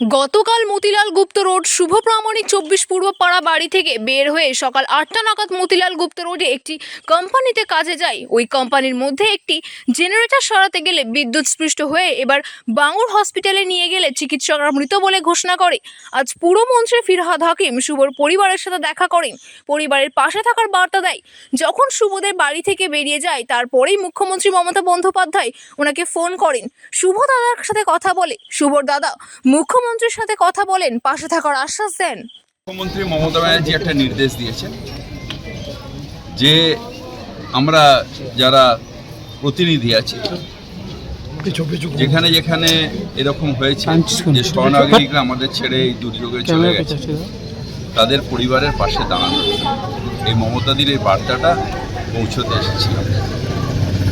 গতকাল মতিলাল গুপ্ত রোড শুভ প্রামাণিক চব্বিশ পূর্ব পাড়া বাড়ি থেকে বের হয়ে সকাল আটটা নাগাদ মতিলাল গুপ্ত রোডে একটি কোম্পানিতে কাজে যায়। ওই কোম্পানির মধ্যে একটি জেনারেটর সরাতে গেলে বিদ্যুৎ স্পৃষ্ট হয়ে এবার বাঙুর হসপিটালে নিয়ে গেলে চিকিৎসকরা মৃত বলে ঘোষণা করে। আজ পুরমন্ত্রী ফিরহাদ হাকিম শুভর পরিবারের সাথে দেখা করেন পরিবারের পাশে থাকার বার্তা দেয়, যখন শুভদের বাড়ি থেকে বেরিয়ে যায়, তারপরেই মুখ্যমন্ত্রী মমতা বন্দ্যোপাধ্যায় ওনাকে ফোন করেন। শুভ দাদার সাথে কথা বলে, শুভর দাদা মুখ্যমন্ত্রীর সাথে কথা বলেন পাশে থাকার আশ্বাস দেন। মুখ্যমন্ত্রী মমতা ব্যানার্জি একটা নির্দেশ দিয়েছেন যে আমরা যারা প্রতিনিধি আছি যেখানে যেখানে এরকম হয়েছে যে শরণাগরিকরা আমাদের ছেড়ে এই দুর্যোগে চলে গেছে। তাদের পরিবারের পাশে দাঁড়ানো। এই মমতাদির এই বার্তাটা পৌঁছতে এসেছিলাম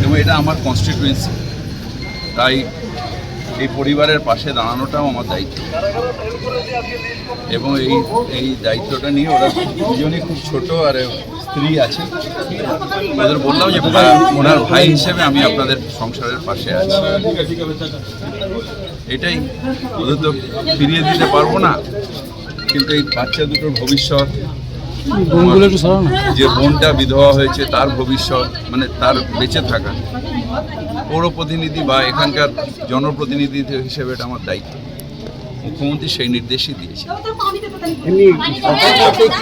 এবং এটা আমার কনস্টিটুয়েন্সি তাই এই পরিবারের পাশে দাঁড়ানোটাও আমার দায়িত্ব। এবং এই এই দায়িত্বটা নিয়ে ওরা দুজনই খুব ছোট আর স্ত্রী আছে। ওদের বললাম যে ওনার ভাই হিসেবে আমি আপনাদের সংসারের পাশে আছি। এটাই, ওদের তো ফিরিয়ে দিতে পারব না। কিন্তু এই বাচ্চা দুটোর ভবিষ্যৎ যে বোনটা বিধবা হয়েছে তার ভবিষ্যৎ মানে তার বেঁচে থাকা। পৌর প্রতিনিধি বা এখানকার জনপ্রতিনিধি হিসেবে এটা আমার দায়িত্ব। মুখ্যমন্ত্রী সেই নির্দেশই দিয়েছে।